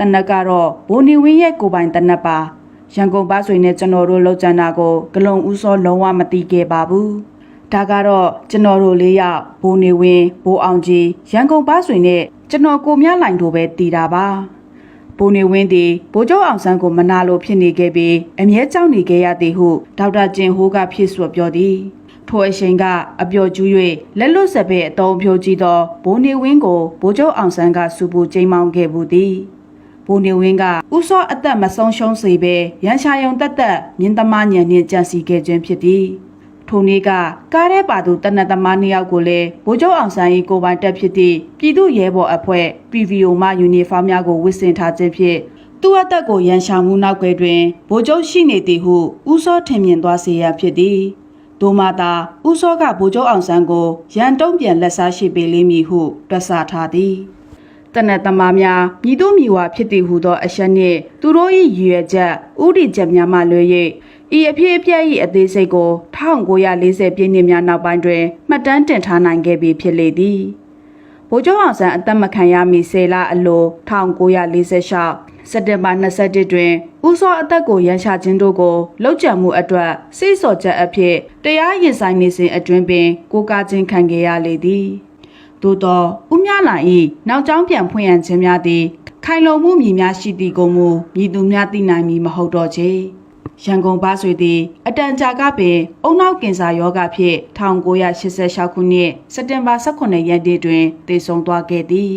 တနက်ကတော့ဘိုနီဝင်းရဲ့ကိုပိုင်တနက်ပါရန်ကုန်ပါဆွေနဲ့ကျွန်တော်တို့လောက်ကျန်တာကိုဂလုံဦးစောလုံးဝမသိခဲ့ပါဘူးဒါကတော့ကျွန်တော်တို့လေးယောက်ဘိုနေဝင်းဘိုအောင်ကြီးရန်ကုန်ပါဆွေနဲ့ကျွန်တော်ကိုမြလိုင်တို့ပဲတည်တာပါဘိုနေဝင်းသည်ဘိုးကျောင်းအောင်ဆန်းကိုမနာလိုဖြစ်နေခဲ့ပြီးအမြဲကြောက်နေခဲ့ရသည်ဟုဒေါက်တာကျင်ဟိုးကဖြစ်ဆိုပြောသည်ထိုအချိန်ကအပျော်ကျူး၍လက်လွတ်စပယ်အတုံးဖြိုးကြည့်သောဘိုးနေဝင်းကိုဘိုးချုပ်အောင်ဆန်းကစူပူကျိမ်းမောင်းခဲ့ဘူးသည် ဘိုးနေဝင်းကဥစောအသက်မဆုံးရှုံးစေဘဲရန်ရှာယုံတက်တက်မြင်းသမားညံနှင့်ကြံစီခဲ့ခြင်းဖြစ်သည်ထိုနေ့ကကားထဲပါသူတနတ်သမားနှစ်ယောက်ကိုလည်းဘိုးချုပ်အောင်ဆန်း၏ကိုယ်ပိုင်တက်ဖြစ်သည့်ပြည်သူ့ရဲဘော်အဖွဲ့ PVO မှယူနီဖောင်းများကိုဝတ်ဆင်ထားခြင်းဖြင့်သူ့အသက်ကိုရန်ရှာမှုနောက်ွယ်တွင်ဘိုးချုပ်ရှိနေသည်ဟုဥစောထင်မြင်သွားစေရဖြစ်သည်ဒိုမာတာဦးစောကဗိုလ်ချုပ်အောင်ဆန်းကိုရန်တုံးပြန်လက်စားရှိပေလိမ့်မည်ဟုတွက်ဆထားသည် တနတ်သမားများမြည်တို့မြည်ဝါဖြစ်သည်ဟုသောအရှက်နှင့်သူတို့၏ရည်ရွယ်ချက်ဥတီချက်များမှလွဲ၍ဤအဖြစ်အပျက်၏အသေးစိတ်ကို1940ပြည့်နှစ်များနောက်ပိုင်းတွင်မှတ်တမ်းတင်ထားနိုင်ခဲ့ပြီဖြစ်လေသည်ဗိုလ်ချုပ်အောင်ဆန်းအသက်မခံရမီ10လအလို1946စက်တင်ဘာ21တွင်ဦးစောအသက်ကိုရန်ရှာခြင်းတို့ကိုလောက်ကျန်မှုအတွက်စိတ်စော်ချက်အဖြစ်တရားရင်ဆိုင်နေစဉ်အတွင်းပင်ကိုးကားခြင်းခံခဲ့ရလေသည် သို့သောဦးမြလာ၏နောက်ကျောင်းပြန်ဖွင့်ရန်ခြင်းများသည်ခိုင်လုံမှုမြည်များရှိသည်ကိုမူမြည်သူများသိနိုင်မည်မဟုတ်တော့ချေရန်ကုန်ပါဆွေသည်အတန်ကြာကပင်အုံနောက်ကင်ဆာယောဂဖြင့်1986ခုနှစ်စက်တင်ဘာ18ရက်နေ့တွင်တည်ဆုံသွားခဲ့သည်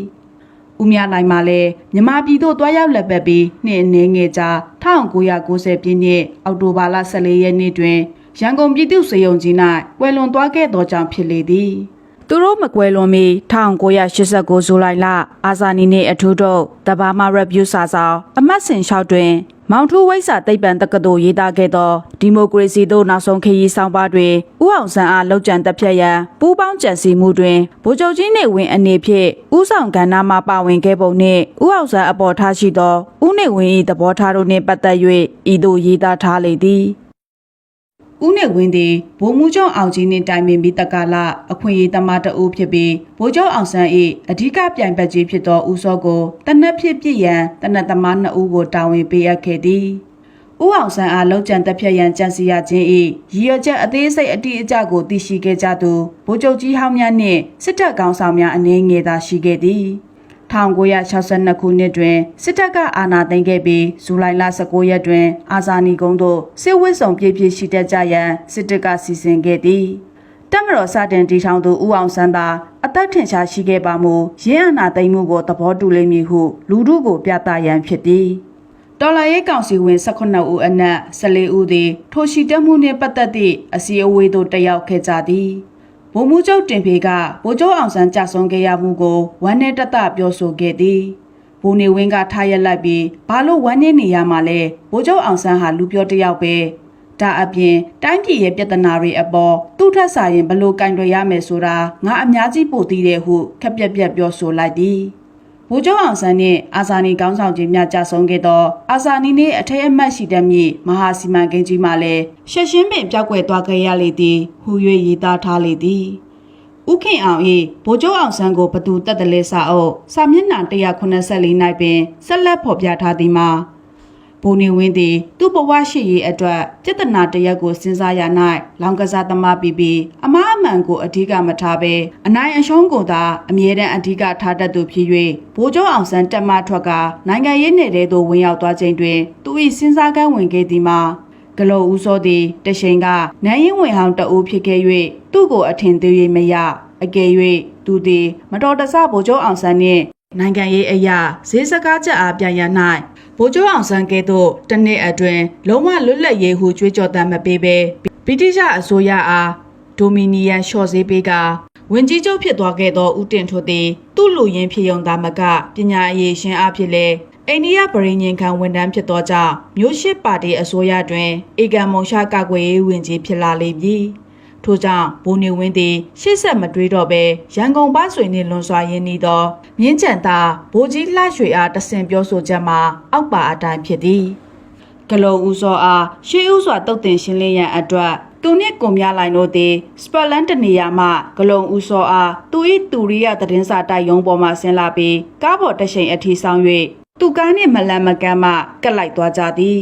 ဦးမြလိုက်မှလည်းမြမပြည်သို့တွားရောက်လက်ပတ်ပြီးနှစ်အနည်းငယ်ကြာ1990ပြည့်နှစ်အောက်တိုဘာလ14ရက်နေ့တွင်ရန်ကုန်ပြည်သူ့စေယုံကြီး၌ကွယ်လွန်သွားခဲ့သောကြောင့်ဖြစ်လေသည် သူတို့မကွယ်လွန်မီ1989ဇူလိုင်လအာဇာနည်နေ့အထူးတော့တဘာမရဗျူစာဆောင်အမတ်စင်လျှောက်တွင် မောင်ထူးဝိဆာသိပ္ပံတက္ကသိုလ်ရေးသားခဲ့သောဒီမိုကရေစီတို့နောက်ဆုံးခရီးဆောင်ပါတွင်ဥအောင်ဆန်းအားလောက်ကျန်တပ်ဖြတ်ရန်ပူးပေါင်းကြံစည်မှုတွင်ဗိုလ်ချုပ်ကြီးနေဝင်အနေဖြင့်ဥဆောင်ကဏ္ဍမှပါဝင်ခဲ့ပုံနှင့်ဥအောင်ဆန်းအပေါ်ထားရှိသောဥနေဝင်၏သဘောထားတို့နှင့်ပတ်သက်၍ဤသို့ရေးသားထားလေသည် ဦးနေဝင်းသည်ဗိုလ်မှူးချုပ်အောင်ကြီးနှင့်တိုင်ပင်ပြီးတက္ကလာအခွင့်အရေးသမားတအုပ်ဖြစ်ပြီးဗိုလ်ချုပ်အောင်ဆန်း၏အဓိကပြိုင်ဘက်ကြီးဖြစ်သောဦးစောကိုတနက်ဖြစ်ပြစ်ရန်တနက်သမားနှစ်ဦးကိုတာဝန်ပေးအပ်ခဲ့သည်ဦးအောင်ဆန်းအားလောက်ကျန်တက်ဖြတ်ရန်ကြံစီရခြင်း၏ရည်ရွယ်ချက်အသေးစိတ်အတိအကျကိုသိရှိခဲ့ကြသူဗိုလ်ချုပ်ကြီးဟောင်းများနှင့်စစ်တပ်ကောင်းဆောင်များအနေငယ်သာရှိခဲ့သည် 1962ခုနှစ်တွင်စစ်တပ်ကအာဏာသိမ်းခဲ့ပြီးဇူလိုင်လ19ရက်တွင် အာဇာနည်ကုန်းသို့စစ်ဝစ်ဆောင်ပြည့်ပြည့်ရှိတတ်ကြရန်စစ်တပ်ကစီစဉ်ခဲ့သည်တပ်မတော်စတင်တီထောင်သူဦးအောင်ဆန်းသာအသက်ထင်ရှားရှိခဲ့ပါမူရင်းအာဏာသိမ်းမှုကိုသဘောတူလိမ့်မည်ဟုလူထုကိုပြသရန်ဖြစ်သည်တော်လာရေးကောင်စီဝင်18ဦးအနက်14ဦးသည်ထိုရှိတက်မှုနှင့်ပတ်သက်သည့်အစည်းအဝေးသို့တက်ရောက်ခဲ့ကြသည် ဗိုလ်မှူးချုပ်တင်ဖေကဗိုလ်ချုပ်အောင်ဆန်းကြာဆုံးခဲ့ရမှုကိုဝမ်းနဲ့တတပြောဆိုခဲ့သည်ဗိုလ်နေဝင်းကထားရက်လိုက်ပြီးဘာလို့ဝမ်းနေနေရမှာလဲဗိုလ်ချုပ်အောင်ဆန်းဟာလူပြောတစ်ယောက်ပဲဒါအပြင်တိုင်းပြည်ရဲ့ပြဿနာတွေအပေါ်သူ့ထက်စာရင်ဘလို့ကင်တွယ်ရမယ်ဆိုတာငါအများကြီးပို့သိတယ်ဟုခက်ပြက်ပြက်ပြောဆိုလိုက်သည် ဗိုလ်ချုပ်အောင်ဆန်းနှင့်အာဇာနည်ကောင်းဆောင်ကြီးများကြဆုံးခဲ့သောအာဇာနည်နှင့်အထက်အမတ်ရှိတဲ့မြေမဟာစီမံကိန်းကြီးမှလည်းရှက်ရှင်းပင်ပြောက်ကွယ်သွားခဲ့ရလေသည်ဟူ၍ရေးသားထားလေသည်ဥခင်အောင်၏ဗိုလ်ချုပ်အောင်ဆန်းကိုဘသူတက်တလဲစာအုပ်စာမျက်နှာ184၌ပင်ဆက်လက်ဖော်ပြထားသည်မှာဘုံနေဝင်းသည်သူ့ဘဝရှိရေးအတွက်ပြဿနာတစ်ရက်ကိုစဉ်းစားရ၌လောင်ကစားသမားပြီးပြီးအမားအ မှန်ကိုအဓိကမထားဘဲအနိုင်အရှုံးကိုသာအမြဲတမ်းအဓိကထားတတ်သူဖြစ်၍ဘိုးကျောင်းအောင်ဆန်းတက်မထွက်ကနိုင်ငံရေးနယ်တဲသို့ဝင်ရောက်သွားခြင်းတွင်သူ၏စဉ်းစားကမ်းဝင်ခဲ့သည်မှာဂလောဦးစောသည်တရှိန်ကနိုင်ရင်ဝင်ဟောင်းတအူးဖြစ်ခဲ့၍သူ့ကိုအထင်သေး၍မရအကယ်၍သူသည်မတော်တဆဘိုးကျောင်းအောင်ဆန်းနှင့်နိုင်ငံရေးအရာဈေးစကားချက်အားပြန်ရ၌ဗိုလ်ချုပ်အောင်ဆန်းကဲ့သို့တစ်နှစ်အတွင်းလုံးဝလွတ်လပ်ရေးဟုကြွေးကြော်တမ်းမပေးဘဲဗြိတိရှအစိုးရအား ဒိုမီနီယန်ရှော့ဈေးပေးကဝင်ကြီးချုပ်ဖြစ်သွားခဲ့သောဦးတင်ထွတ်သည်သူ့လူရင်းဖြစ်ယုံသားမကပညာအရေးရှင်အားဖြင့်လည်းအိန္ဒိယဗရိညင်ခံဝန်ထမ်းဖြစ်သောကြောင့်မျိုးရှစ်ပါတီအစိုးရတွင်အေဂံမုံရှာကာကွယ်ရေးဝင်ကြီးဖြစ်လာလိမ့်မည်။ထို့ကြောင့်ဘိုးနေဝင်းသည်ရှေ့ဆက်မတွေးတော့ဘဲရန်ကုန်ပါဆွေနှင့်လွန်စွာရင်းနှီးသောမြင်းကြံသားဘိုးကြီးလှရွှေအားတဆင်ပြောဆိုချက်မှာအောက်ပါအတိုင်းဖြစ်သည်ဂလုံဦးစောအားရှေးဥစွာတုတ်တင်ရှင်းလင်းရန်အတွက် သူနှင့်ကွန်များလိုက်တို့သည်စပလန်တနေရာမှဂလုံဦးစောအားသူ၏တူရိယသတင်းစာတိုက်ရုံးပေါ်မှဆင်းလာပြီးကားပေါ်တရှိန်အထီဆောင်၍သူကားနှင့်မလန်မကမ်းမှကက်လိုက်သွားကြသည်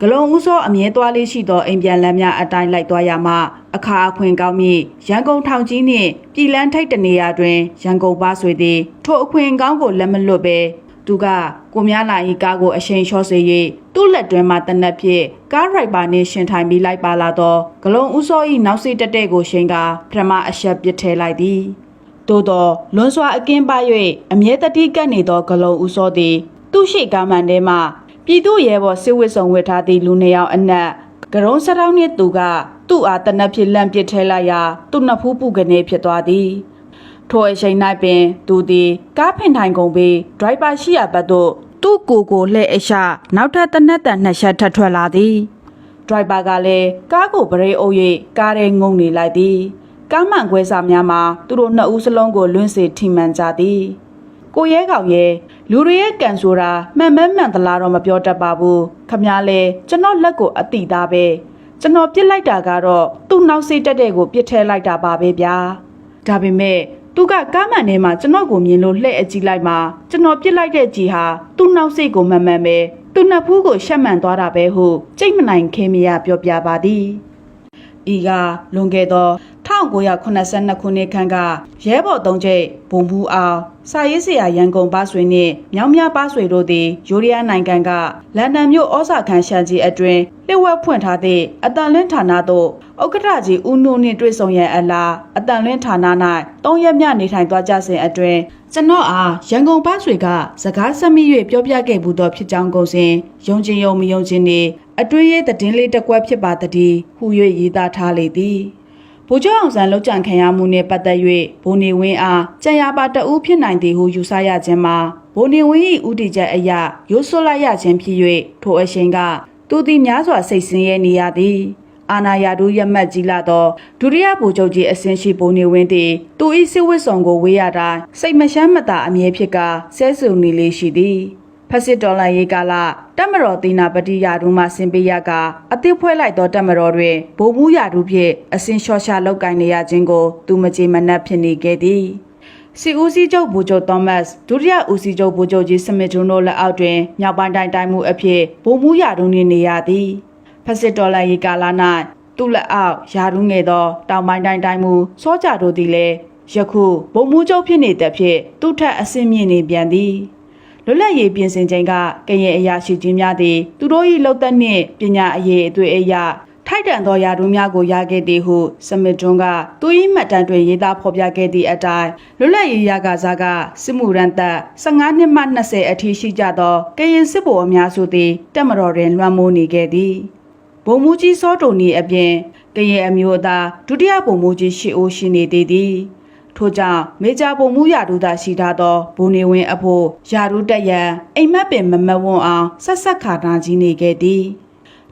ဂလုံဦးစောအမြဲသွားလေးရှိသောအိမ်ပြန်လမ်းများအတိုင်းလိုက်သွားရမှအခါအခွင့်ကောင်းမိရန်ကုန်ထောင်ကြီးနှင့်ပြည်လန်းထိပ်တနေရာတွင်ရန်ကုန်ပါဆွေသည်ထိုအခွင့်ကောင်းကိုလက်မလွတ်ပဲ သူကကိုများလာ၏ကားကိုအရှိန်လျှော့စေ၍သူ့လက်တွင်မှတနက်ဖြင့်ကားရိုက်ပါနှင့်ရှင်ထိုင်ပြီးလိုက်ပါလာသောဂလုံဦးစော၏နောက်စိတက်တဲ့ကိုရှင်ကပထမအရှက်ပစ်ထဲလိုက်သည်သို့သောလွန်စွာအကင်းပါ၍အမြဲတတိကပ်နေသောဂလုံဦးစောသည် သူ့ရှိကားမှန်ထဲမှပြည်သူရဲဘော်စစ်ဝစ်ဆောင်ဝတ်ထားသည့်လူနှစ်ယောက်အနက်ဂရုံးစတောင်းနှင့်သူကသူ့အားတနက်ဖြစ်လန့်ပစ်ထဲလိုက်ရာသူ့နှစ်ဖူးပုကနေဖြစ်သွားသည် ထိုအချိန်၌ပင်သူသည်ကားဖင်ထိုင်ကုန်ပြီးဒရိုက်ပါရှိရာဘက်သို့သူ့ကိုယ်ကိုလှည့်အရှနောက်ထပ်တနက်တန်နှစ်ချက်ထပ်ထွက်လာသည်ဒရိုက်ဘာကလည်းကားကိုဗရိတ်အုပ်၍ကားထဲငုံနေလိုက်သည်ကားမှန်ခွဲစာများမှာသူတို့နှစ်ဦးစလုံးကိုလွင့်စေထိမှန်ကြသည်ကိုရဲကောင်ရဲ့လူတွေရဲ့ကန်ဆိုတာမှန်မဲမှန်သလားတော့မပြောတတ်ပါဘူးခမ ्या လဲကျွန်တော်လက်ကိုအတိသားပဲကျွန်တော်ပြစ်လိုက်တာကတော့သူ့နောက်စိတ်တက်တဲ့ကိုပြစ်ထဲလိုက်တာပါပဲဗျာဒါပေမဲ့ သူကကားမှန်ထဲမှာကျွန်တော်ကိုမြင်လို့လှည့်အကြည့်လိုက်မှာကျွန်တော်ပြစ်လိုက်တဲ့ကြီးဟာသူ့နောက်စိတ်ကိုမှန်မှန်ပဲသူ့နှစ်ဖူးကိုရှက်မှန်သွားတာပဲဟုကြိတ်မနိုင်ခဲမရပြောပြပါသည်ဤကလွန်ခဲ့သော 1982ခုနှစ်ခန့်ကရဲဘော်သုံးချိတ်ဘုံဘူးအောင်စာရေးဆရာရန်ကုန်ပါဆွေနှင့်မြောင်မြပါဆွေတို့သည်ယူရီးယားနိုင်ငံကလန်ဒန်မြို့ဩဇာခံရှန်ကြီးအတွင်လျှို့ဝှက်ဖွင့်ထားသည့်အတန်လင်းဌာနသို့ဥက္ကဋ္ဌကြီးဦးနုနှင့်တွေ့ဆုံရန်အလားအတန်လင်းဌာန၌၃ရက်မြနေထိုင်သွားကြစဉ်အတွင်ကျွန်တော်အားရန်ကုန်ပါဆွေကစကားဆက်မိ၍ပြောပြခဲ့ဘူးသောဖြစ်ကြောင်းကုန်စဉ်ယုံကျင်ယုံမယုံကျင်နေအတွင်းရဲ့သတင်းလေးတစ်ကွက်ဖြစ်ပါတည်းဟူ၍ရေးသားထားလေသည် ဗိုလ်ချုပ်အောင်ဆန်းလောက်ကြံခံရမှုနှင့်ပတ်သက်၍ဘိုနေဝင်းအားကြံရပါတအူးဖြစ်နိုင်သည်ဟုယူဆရခြင်းမှာဘိုနေဝင်း၏ဥတီချက်အရရိုးစွလိုက်ရခြင်းဖြစ်၍ထိုအရှင်ကသူသည်များစွာစိတ်ဆင်းရဲနေရသည်အာနာယာတို့ရမတ်ကြီးလာသောဒုတိယဗိုလ်ချုပ်ကြီးအစင်းရှိဘိုနေဝင်းသည်သူ၏စစ်ဝတ်ဆောင်ကိုဝေးရတာစိတ်မရှမ်းမသာအမြဲဖြစ်ကာဆဲဆူနေလေးရှိသည် ဖက်စစ်ဒေါ်လာရေးကာလတက်မတော်သီနာပတိယာဒူမှဆင်ပေးရကအသစ်ဖွဲလိုက်သောတက်မတော်တွင်ဗိုလ်မှူးယာဒူဖြင့်အစင်လျှော့ချလောက်ကင်နေရခြင်းကိုသူမကြေမနက်ဖြစ်နေခဲ့သည်စီဦးစီးချုပ်ဗိုလ်ချုပ်သောမတ်ဒုတိယဦးစီးချုပ်ဗိုလ်ချုပ်ကြီးစမစ်ဒွန်းတို့လက်အောက်တွင်မြောက်ပိုင်းတိုင်းတိုင်းမှုအဖြစ်ဗိုလ်မှူးယာဒူနှင့်နေရသည်ဖက်စစ်ဒေါ်လာရေးကာလ၌သူ့လက်အောက်ယာဒူငယ်သောတောင်ပိုင်းတိုင်းတိုင်းမှုစောကြတို့သည်လည်းယခုဗိုလ်မှူးချုပ်ဖြစ်နေတဲ့ဖြင့်သူ့ထက်အဆင့်မြင့်နေပြန်သည် လွတ်လပ်ရေးပြင်ဆင်ချိန်ကကရင်အရာရှိကြီးများသည်သူတို့၏လှုပ်သက်နှင့်ပညာအရေးအသွေးအရာထိုက်တန်သောယာတို့များကိုရခဲ့သည်ဟုစမစ်တွန်းကသူ၏မှတ်တမ်းတွင်ရေးသားဖော်ပြခဲ့သည့်အတိုင်းလွတ်လပ်ရေးရကစားကစစ်မှုရန်သက်15နှစ်မှ20အထိရှိကြသောကရင်စစ်ဗိုလ်အများစုသည်တက်မတော်တွင်လွှမ်းမိုးနေခဲ့သည်ဗိုလ်မှူးကြီးစောတုန်၏အပြင်ကရင်အမျိုးသားဒုတိယဗိုလ်မှူးကြီးရှီအိုးရှိနေသေးသည် ထို့ကြောင့်မေဂျာပုံမှုရာထူးသာရှိထားသောဘုံနေဝင်းအဖို့ရာထူးတက်ရန်အိမ်မက်ပင်မမတ်ဝွန်အောင်ဆက်ဆက်ခါနာကြီးနေခဲ့သည်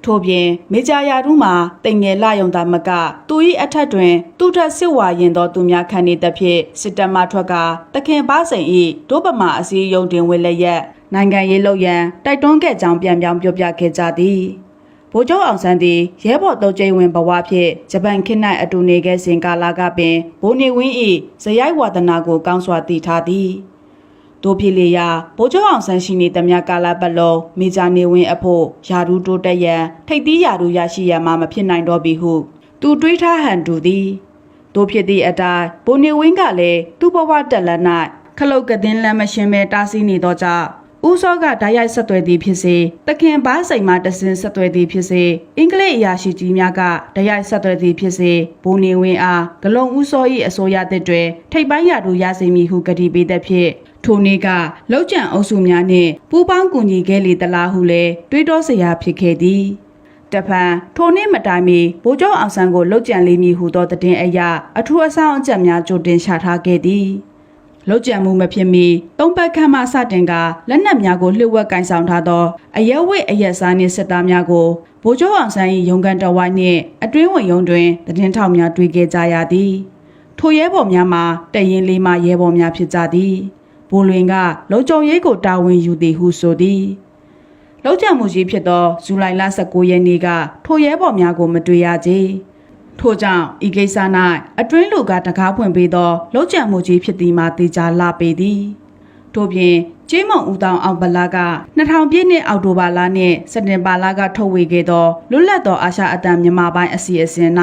ထို့ပြင်မေဂျာရာထူးမှာတိမ်ငယ်လာယုံသာမကသူ၏အထက်တွင်သူထက်စစ်ဝါရင်သောသူများခံနေသဖြင့်စစ်တပ်မှထွက်ကတခင်ပါစိန်၏ဒုပမာအစည်းအရုံးတွင်ဝင်လက်ရက်နိုင်ငံရေးလုပ်ရန်တိုက်တွန်းခဲ့ကြောင်းပြန်ပြောင်းပြောပြခဲ့ကြသည် ဗိုလ်ချုပ်အောင်ဆန်းသည်ရဲဘော်တုံးကျိန်ဝင်ဘဝဖြင့်ဂျပန်ခေတ်၌အတူနေခဲ့စဉ်ကာလကပင်ဘိုးနေဝင်း၏ဇယိုက်ဝါဒနာကိုကောင်းစွာတည်ထားသည်တို့ဖြစ်လေရာဗိုလ်ချုပ်အောင်ဆန်းရှိနေသမျှကာလပတ်လုံးမေဂျာနေဝင်းအဖို့ယာဒူတိုးတက်ရန်ထိပ်သီးယာဒူရရှိရန်မှမဖြစ်နိုင်တော့ပြီဟု သူတွေးထားဟန်တူသည်တို့ဖြစ်သည့်အတိုင်းဘိုးနေဝင်းကလည်းသူ့ဘဝတက်လက်၌ခလုတ်ကသင်းလမ်းမရှင်ပဲတားဆီးနေသောကြောင့် ဦးစောကဓာတ်ရိုက်ဆက်သွယ်သည်ဖြစ်စေတခင်ဘားစိန်မှတဆင်ဆက်သွယ်သည်ဖြစ်စေအင်္ဂလိပ်အရာရှိကြီးများကဓာတ်ရိုက်ဆက်သွယ်သည်ဖြစ်စေဘိုးနေဝင်းအားဂလုံဦးစော၏အစိုးရသစ်တွင်ထိပ်ပိုင်းရာထူးရစေမည်ဟုကတိပေးသည်ဖြင့်ထိုနေ့ကလောက်ကျန်အုပ်စုများနှင့်ပူးပေါင်းကူညီခဲ့လေသလားဟုလည်းတွေးတောစရာဖြစ်ခဲ့သည်တဖန်ထိုနေ့မတိုင်မီဗိုလ်ချုပ်အောင်ဆန်းကိုလှုပ်ကြံလေးမည်ဟုသောတည်င်းအရာအထူးအဆောင်အချက်များကြိုတင်ချထားခဲ့သည် လှုပ်ကြံမှုမဖြစ်မီသုံးပတ်ခန့်မှစတင်ကလက်နက်များကိုလှို့ဝှက်ကင်ဆောင်ထားသောအရက်ဝိတ်အရက်စားနှင့်စစ်သားများကိုဗိုလ်ချုပ်အောင်ဆန်း၏ရုံကန်တော်ဝိုင်းနှင့်အတွင်းဝင်ရုံတွင်တည်င်းထောက်များတွေ့ခဲ့ကြရသည်ထိုရဲဘော်များမှာတရင်လေးမှရဲဘော်များဖြစ်ကြသည်ဘိုလ်လွင်ကလုံခြုံရေးကိုတာဝန်ယူသည်ဟုဆိုသည်လောက်ကျမှုကြီးဖြစ်သောဇူလိုင်လ19ရက်နေ့ကထိုရဲဘော်များကိုမတွေ့ရကြ။ ထို့ကြောင့်ဤကိစ္စ၌အတွင်းလူကတကားဖွင့်ပေးသောလောက်ကျမှုကြီးဖြစ်သည်မှာတေချာလာပေသည်။ထို့ပြင်ကျေးမုံဦးတောင်အောင်ဗလာက2000ပြည့်နှစ်အောက်တိုဘာလနှင့်စက်တင်ဘာလကထုတ်ဝေခဲ့သောလွတ်လပ်သောအာရှအတံမြန်မာပိုင်းအစီအစဉ်၌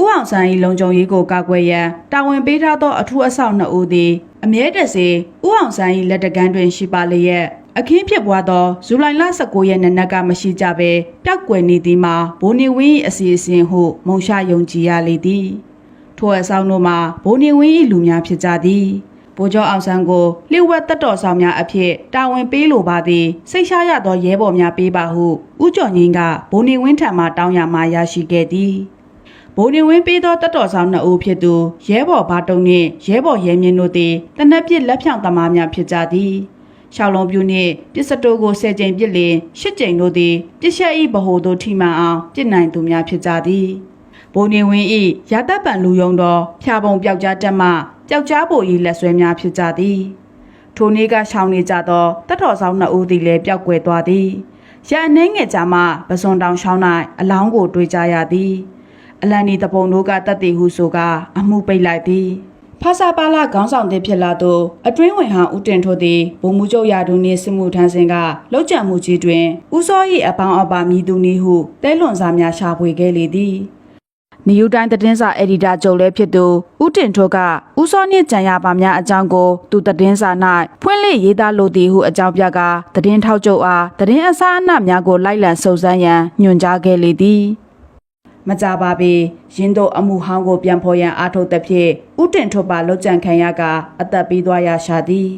ဦးအောင်ဆန်း၏လုံခြုံရေးကိုကာကွယ်ရန်တာဝန်ပေးထားသောအထူးအဆောက်နှစ်ဦးသည်အမြဲတစေဦးအောင်ဆန်း၏လက်တကမ်းတွင်ရှိပါလျက် အခင်းဖြစ်ပွားသောဇူလိုင်လ19ရက်နေ့နက်ကမရှိကြဘဲပျောက်ကွယ်နေသည်မှာဘိုးနေဝင်း၏အစီအစဉ်ဟုမုံရှာယုံကြည်ရလေသည်ထိုအဆောင်တို့မှာဘိုးနေဝင်း၏လူများဖြစ်ကြသည်ဗိုလ်ချုပ်အောင်ဆန်းကိုလျှို့ဝှက်တက်တော်ဆောင်များအဖြစ်တာဝန်ပေးလိုပါသည်စိတ်ရှားရသောရဲဘော်များပေးပါဟုဥကျော်ငင်းကဘိုးနေဝင်းထံမှတောင်းရမှရရှိခဲ့သည်ဘိုးနေဝင်းပေးသောတက်တော်ဆောင်နှစ်ဦးဖြစ်သူရဲဘော်ဘာတုံနှင့်ရဲဘော်ရဲမြင့်တို့သည်တနက်ပြစ်လက်ဖြောင့်သမားများဖြစ်ကြသည် ရှောင်းလုံးပြူနှင့်ပစ္စတိုကို၁၀ကြိမ်ပြစ်လင်၈ကြိမ်တို့သည်ပြစ်ချက်ဤဗဟိုသို့ထိမှန်အောင်ပြစ်နိုင်သူများဖြစ်ကြသည်ဘိုးနေဝင်းဤရတတ်ပံလူယုံတော်ဖြာပုံပျောက်ကြားတက်မှပျောက်ကြားပိုဤလက်ဆွဲများဖြစ်ကြသည်ထိုနေ့ကရှောင်းနေကြသောတတ်တော်ဆောင်နှစ်ဦးသည်လည်းပျောက်ကွယ်သွားသည်ရန်နှင်းငယ်ကြမှပစွန်တောင်ရှောင်း၌အလောင်းကိုတွေ့ကြရသည် အလန်ဒီတပုံတို့ကတက်တည်ဟုဆိုကအမှုပိတ်လိုက်သည် ဖာစာပါလာခေါင်းဆောင်တဲ့ဖြစ်လာသောအတွင်းဝင်ဟောင်းဦးတင်ထိုသည်ဘုံမူချုပ်ရာဒူနှင့်စစ်မှုထမ်းစဉ်ကလောက်ကျန်မှုကြီးတွင်ဦးစော၏အပေါင်းအပါမြည်သူနည်းဟုတဲလွန်စာများရှာဖွေခဲ့လေသည်နယူးတိုင်းသတင်းစာအယ်ဒီတာချုပ်လည်းဖြစ်သူဦးတင်ထွန်းကဦးစောနှင့်ကြံရပါများအကြောင်းကိုသူသတင်းစာ၌ဖွင့်လှစ်ရေးသားလိုသည်ဟုအကြောင်းပြကသတင်းထောက်ချုပ်အားသတင်းအစားအနှများကိုလိုက်လံစုံစမ်းရန်ညွှန်ကြားခဲ့လေသည် မကြပါပေရင်းတို့အမှုဟောင်းကိုပြန်ဖော်ရန်အားထုတ်သည်ဖြင့်ဦးတင်ထွန်းပါလှုပ်ကြံခံရကအသက်ပေးသွားရရှာသည်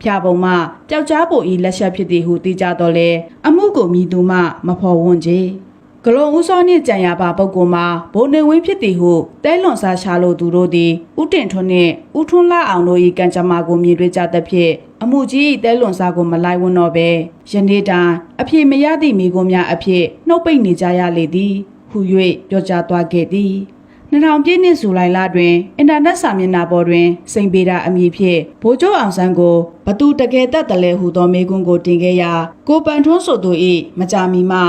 ဖျာပုံမှပျောက်ကြားပိုဤလက်ချက်ဖြစ်သည်ဟုသိကြတော့လေအမှုကိုမြည်သူမှမဖော်ဝွန်ချေဂလုံဦးစောနှင့်ကြံရပါပုဂ္ဂိုလ်မှာဘုံနေဝင်းဖြစ်သည်ဟုတဲလွန်စားရှာလို့သူတို့သည်ဥတင်ထွန်းနှင့်ဥထွန်းလာအောင်တို့၏ကံကြမ္မာကိုမြင်တွေ့ကြသဖြင့်အမှုကြီး၏တဲလွန်စားကိုမလိုက်ဝန်းတော့ပဲယနေ့တိုင်အဖြစ်မရသည့်မိကုံးများအဖြစ်နှုတ်ပိတ်နေကြရလေသည် ဟု၍ပြောကြားသွားခဲ့သည်2000ပြည့်နှစ်ဇူလိုင်လတွင်အင်တာနက်စာမျက်နှာပေါ်တွင်စိန်ပေတာအမည်ဖြင့်ဘိုးကျိုးအောင်ဆန်းကိုဘသူတကယ်တတ်တယ်လဲဟုသောမေကွန်းကိုတင်ခဲ့ရာကိုပန်ထွန်းဆိုသူ၏မကြာမီမှ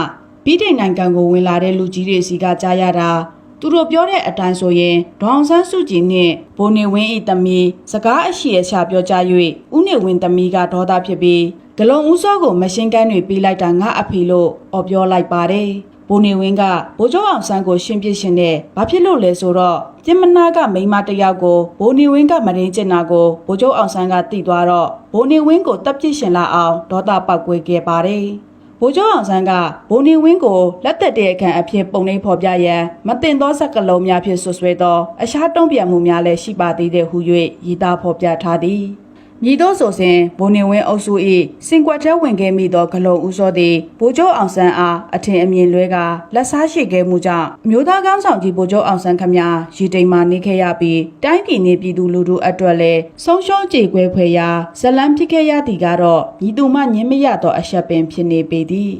ပြီးတဲ့နိုင်ငံကိုဝင်လာတဲ့လူကြီးတွေစီကကြားရတာသူတို့ပြောတဲ့အတိုင်းဆိုရင်ဒေါအောင်ဆန်းစုကြည်နှင့်ဘိုးနေဝင်းဤသမီးစကားအရှိအချပြောကြ၍ဦးနေဝင်းသမီးကဒေါသဖြစ်ပြီးဂလုံဦးစောကိုမရှင်းကန်းတွေပေးလိုက်တာငါအဖေလို့អော်ပြောလိုက်ပါတယ် ဘိုးနေဝင်းကဘိုးကျောင်းအောင်ဆန်းကိုရှင်းပြရှင်တဲ့ဘာဖြစ်လို့လဲဆိုတော့ကျင်းမနာကမိန်းမတစ်ယောက်ကိုဘိုးနေဝင်းကမရင်းကျင်တာကိုဘိုးကျောင်းအောင်ဆန်းကသိသွားတော့ဘိုးနေဝင်းကိုတပ်ပစ်ရှင်လာအောင်ဒေါသပောက်ကွေးခဲ့ပါတယ်ဗိုလ်ချုပ်အောင်ဆန်းကဘုံနေဝင်းကိုလက်သက်တဲ့အခန့်အဖြစ်ပုံနှိပ်ဖော်ပြရန်မတင်သောစက်ကလုံးများဖြင့်ဆွဆွဲသောအရှားတုံ့ပြန်မှုများလည်းရှိပါသေးတယ်ဟု၍ရည်သားဖော်ပြထားသည် မြည်သောဆိုစဉ်ဘုံနေဝင်းအုပ်စု၏စင်ကွက်ထဲဝင်ခဲ့မိသောဂလုံဦးစောသည်ဗိုလ်ချုပ်အောင်ဆန်းအားအထင်အမြင်လွဲကလက်စားရှိခဲ့မှုကြောင့်အမျိုးသားကောင်းဆောင်ကြီးဗိုလ်ချုပ်အောင်ဆန်းခမရီတိမ်မှနေခဲ့ရပြီးတိုင်းပြည်နေပြည်သူလူထုအတွက်လည်းဆုံးရှုံးကြေကွဲဖွယ်ရာဇလန်းဖြစ်ခဲ့ရသည်ကတော့ညီသူမှညင်းမရသောအရှက်ပင်ဖြစ်နေပေသည်